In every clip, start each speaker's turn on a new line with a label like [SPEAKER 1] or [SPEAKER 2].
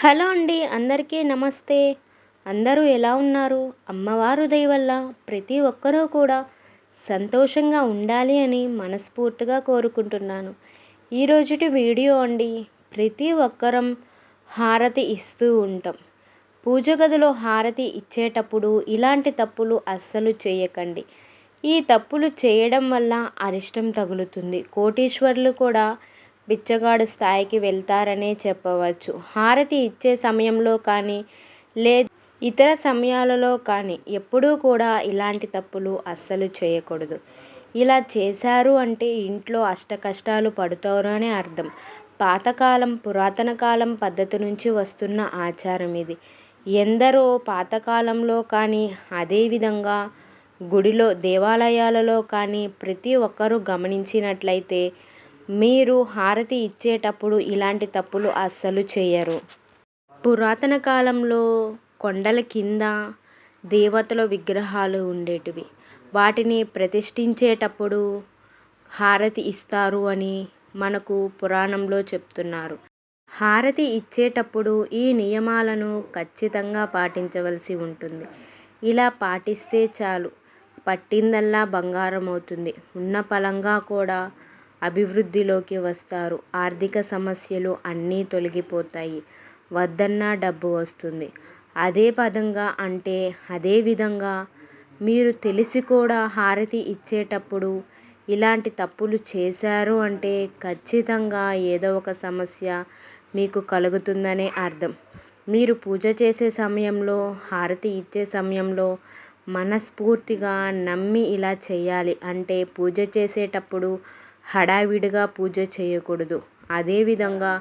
[SPEAKER 1] Hello అండి అందరికీ నమస్తే. అందరూ ఎలా ఉన్నారు? అమ్మవారు దయ వల్ల ప్రతి ఒక్కరూ కూడా సంతోషంగా ఉండాలి అని మనస్ఫూర్తిగా కోరుకుంటున్నాను. ఈరోజుటి వీడియో అండి ప్రతి ఒక్కరం హారతి ఇస్తూ ఉంటాం. పూజ గదిలో హారతి ఇచ్చేటప్పుడు ఇలాంటి తప్పులు అస్సలు చేయకండి. ఈ తప్పులు చేయడం వల్ల అరిష్టం తగులుతుంది. కోటీశ్వర్లు కూడా బిచ్చగాడు స్థాయికి వెళ్తారనే చెప్పవచ్చు. హారతి ఇచ్చే సమయంలో కానీ లే ఇతర సమయాలలో కానీ ఎప్పుడూ కూడా ఇలాంటి తప్పులు అస్సలు చేయకూడదు. ఇలా చేశారు అంటే ఇంట్లో అష్ట కష్టాలు పడుతారు అని అర్థం. పాతకాలం పురాతన కాలం పద్ధతి నుంచి వస్తున్న ఆచారం ఇది. ఎందరో పాతకాలంలో కానీ అదేవిధంగా గుడిలో దేవాలయాలలో కానీ ప్రతి ఒక్కరూ గమనించినట్లయితే మీరు హారతి ఇచ్చేటప్పుడు ఇలాంటి తప్పులు అస్సలు చేయరు. పురాతన కాలంలో కొండల కింద దేవతల విగ్రహాలు ఉండేటివి. వాటిని ప్రతిష్ఠించేటప్పుడు హారతి ఇస్తారు అని మనకు పురాణంలో చెప్తున్నారు. హారతి ఇచ్చేటప్పుడు ఈ నియమాలను ఖచ్చితంగా పాటించవలసి ఉంటుంది. ఇలా పాటిస్తే చాలు. పట్టిందల్లా బంగారం అవుతుంది ఉన్న పలంగా కూడా అభివృద్ధిలోకి వస్తారు. ఆర్థిక సమస్యలు అన్నీ తొలగిపోతాయి. వద్దన్నా డబ్బు వస్తుంది. అదే పదంగా అంటే అదే విధంగా మీరు తెలిసి కూడా హారతి ఇచ్చేటప్పుడు ఇలాంటి తప్పులు చేశారు అంటే ఖచ్చితంగా ఏదో ఒక సమస్య మీకు కలుగుతుందనే అర్థం. మీరు పూజ చేసే సమయంలో హారతి ఇచ్చే సమయంలో మనస్ఫూర్తిగా నమ్మి ఇలా చేయాలి. అంటే పూజ చేసేటప్పుడు హడావిడిగా పూజ చేయకూడదు. అదేవిధంగా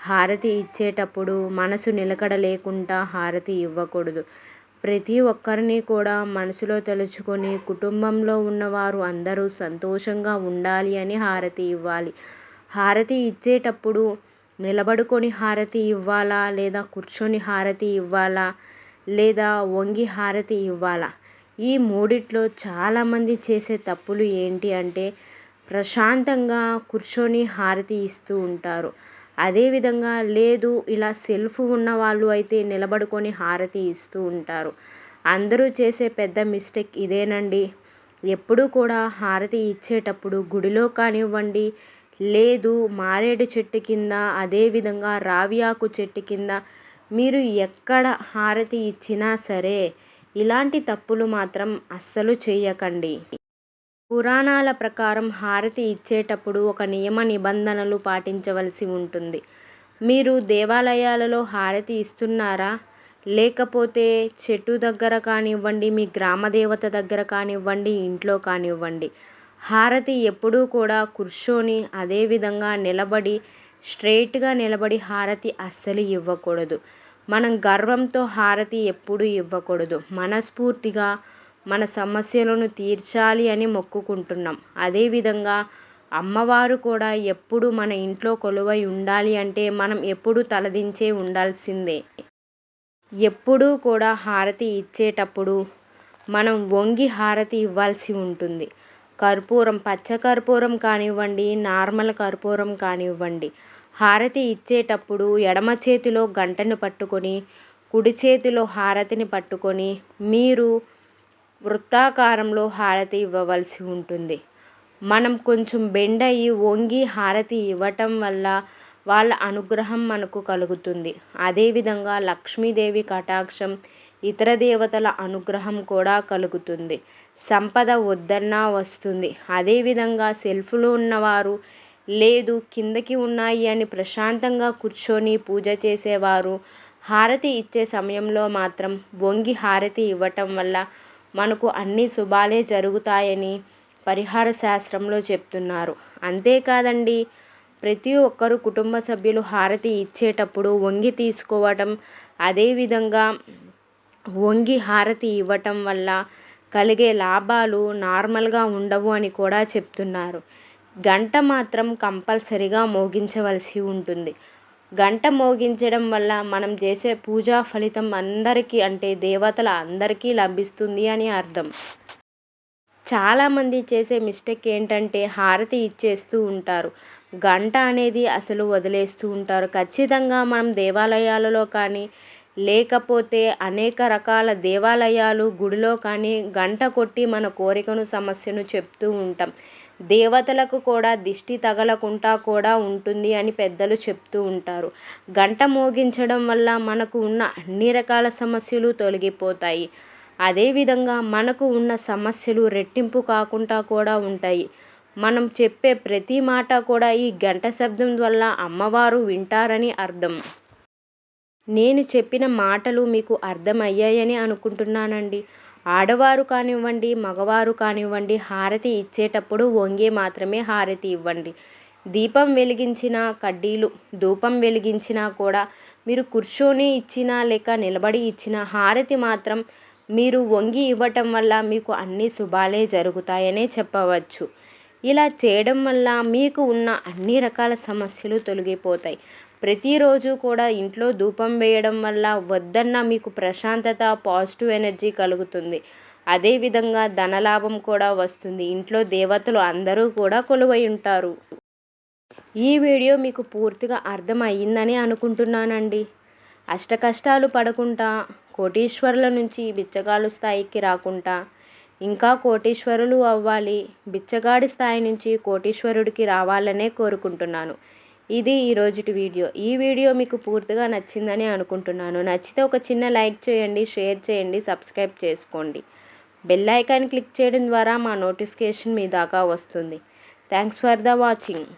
[SPEAKER 1] హారతి ఇచ్చేటప్పుడు మనసు నిలకడ లేకుండా హారతి ఇవ్వకూడదు. ప్రతి ఒక్కరిని కూడా మనసులో తలుచుకొని కుటుంబంలో ఉన్నవారు అందరూ సంతోషంగా ఉండాలి అని హారతి ఇవ్వాలి. హారతి ఇచ్చేటప్పుడు నిలబడుకొని హారతి ఇవ్వాలా లేదా కూర్చొని హారతి ఇవ్వాలా లేదా వంగి హారతి ఇవ్వాలా? ఈ మూడిట్లో చాలామంది చేసే తప్పులు ఏంటి అంటే ప్రశాంతంగా కూర్చొని హారతి ఇస్తూ ఉంటారు. అదేవిధంగా లేదు ఇలా సెల్ఫ్ ఉన్న వాళ్ళు అయితే నిలబడుకొని హారతి ఇస్తూ ఉంటారు. అందరూ చేసే పెద్ద మిస్టేక్ ఇదేనండి. ఎప్పుడూ కూడా హారతి ఇచ్చేటప్పుడు గుడిలో కానివ్వండి లేదు మారేడు చెట్టు కింద అదేవిధంగా రావి ఆకు చెట్టు కింద మీరు ఎక్కడ హారతి ఇచ్చినా సరే ఇలాంటి తప్పులు మాత్రం అస్సలు చేయకండి. పురాణాల ప్రకారం హారతి ఇచ్చేటప్పుడు ఒక నియమ నిబంధనలు పాటించవలసి ఉంటుంది. మీరు దేవాలయాలలో హారతి ఇస్తున్నారా? లేకపోతే చెట్టు దగ్గర కానివ్వండి మీ గ్రామ దేవత దగ్గర కానివ్వండి ఇంట్లో కానివ్వండి. హారతి ఎప్పుడూ కూడా కూర్చొని అదేవిధంగా నిలబడి స్ట్రైట్గా నిలబడి హారతి అస్సలు ఇవ్వకూడదు. మనం గర్వంతో హారతి ఎప్పుడూ ఇవ్వకూడదు. మనస్ఫూర్తిగా మన సమస్యలను తీర్చాలి అని మొక్కుకుంటున్నాం. అదేవిధంగా అమ్మవారు కూడా ఎప్పుడు మన ఇంట్లో కొలువై ఉండాలి అంటే మనం ఎప్పుడు తలదించే ఉండాల్సిందే. ఎప్పుడూ కూడా హారతి ఇచ్చేటప్పుడు మనం వంగి హారతి ఇవ్వాల్సి ఉంటుంది. కర్పూరం పచ్చ కర్పూరం కానివ్వండి నార్మల్ కర్పూరం కానివ్వండి. హారతి ఇచ్చేటప్పుడు ఎడమ చేతిలో గంటను పట్టుకొని కుడి చేతిలో హారతిని పట్టుకొని మీరు వృత్తాకారంలో హారతి ఇవ్వవలసి ఉంటుంది. మనం కొంచెం బెండ్ అయ్యి వంగి హారతి ఇవ్వటం వల్ల వాళ్ళ అనుగ్రహం మనకు కలుగుతుంది. అదేవిధంగా లక్ష్మీదేవి కటాక్షం ఇతర దేవతల అనుగ్రహం కూడా కలుగుతుంది. సంపద వద్దన్నా వస్తుంది. అదేవిధంగా సెల్ఫ్లో ఉన్నవారు లేదు కిందకి ఉన్నాయి అని ప్రశాంతంగా కూర్చొని పూజ చేసేవారు హారతి ఇచ్చే సమయంలో మాత్రం వంగి హారతి ఇవ్వటం వల్ల మనకు అన్ని శుభాలే జరుగుతాయని పరిహార శాస్త్రంలో చెప్తున్నారు. అంతేకాదండి ప్రతి ఒక్కరు కుటుంబ సభ్యులు హారతి ఇచ్చేటప్పుడు వంగి తీసుకోవటం అదేవిధంగా వంగి హారతి ఇవ్వటం వల్ల కలిగే లాభాలు నార్మల్గా ఉండవు అని కూడా చెప్తున్నారు. గంట మాత్రం కంపల్సరిగా మోగించవలసి ఉంటుంది. గంట మోగించడం వల్ల మనం చేసే పూజా ఫలితం అందరికీ అంటే దేవతల అందరికీ లభిస్తుంది అని అర్థం. చాలామంది చేసే మిస్టేక్ ఏంటంటే హారతి ఇచ్చేస్తూ ఉంటారు. గంట అనేది అసలు వదిలేస్తూ ఉంటారు. ఖచ్చితంగా మనం దేవాలయాలలో కానీ లేకపోతే అనేక రకాల దేవాలయాలు గుడిలో కానీ గంట కొట్టి మన కోరికను సమస్యను చెప్తూ ఉంటాం. దేవతలకు కూడా దిష్టి తగలకుండా కూడా ఉంటుంది అని పెద్దలు చెప్తూ ఉంటారు. గంట మోగించడం వల్ల మనకు ఉన్న అన్ని రకాల సమస్యలు తొలగిపోతాయి. అదేవిధంగా మనకు ఉన్న సమస్యలు రెట్టింపు కాకుండా కూడా ఉంటాయి. మనం చెప్పే ప్రతి మాట కూడా ఈ గంట శబ్దం వల్ల అమ్మవారు వింటారని అర్థం. నేను చెప్పిన మాటలు మీకు అర్థమయ్యాయని అనుకుంటున్నానండి. ఆడవారు కానివ్వండి మగవారు కానివ్వండి హారతి ఇచ్చేటప్పుడు వంగే మాత్రమే హారతి ఇవ్వండి. దీపం వెలిగించిన కడ్డీలు ధూపం వెలిగించినా కూడా మీరు కూర్చొని ఇచ్చినా లేక నిలబడి ఇచ్చిన హారతి మాత్రం మీరు వంగి ఇవ్వటం వల్ల మీకు అన్ని శుభాలే జరుగుతాయనే చెప్పవచ్చు. ఇలా చేయడం వల్ల మీకు ఉన్న అన్ని రకాల సమస్యలు తొలగిపోతాయి. ప్రతిరోజు కూడా ఇంట్లో ధూపం వేయడం వల్ల వద్దన్న మీకు ప్రశాంతత పాజిటివ్ ఎనర్జీ కలుగుతుంది. అదేవిధంగా ధనలాభం కూడా వస్తుంది. ఇంట్లో దేవతలు అందరూ కూడా కొలువై ఉంటారు. ఈ వీడియో మీకు పూర్తిగా అర్థం అయ్యిందని అనుకుంటున్నానండి అష్టకష్టాలు పడకుండా కోటీశ్వరుల నుంచి బిచ్చగాలు స్థాయికి రాకుండా ఇంకా కోటీశ్వరులు అవ్వాలి బిచ్చగాడి స్థాయి నుంచి కోటీశ్వరుడికి రావాలనే కోరుకుంటున్నాను. ఇది ఈరోజుటి వీడియో. ఈ వీడియో మీకు పూర్తిగా నచ్చిందని అనుకుంటున్నాను. నచ్చితే ఒక చిన్న లైక్ చేయండి షేర్ చేయండి సబ్స్క్రైబ్ చేసుకోండి. బెల్ ఐకాన్ క్లిక్ చేయడం ద్వారా మా నోటిఫికేషన్ మీ దాకా వస్తుంది. Thanks for the watching.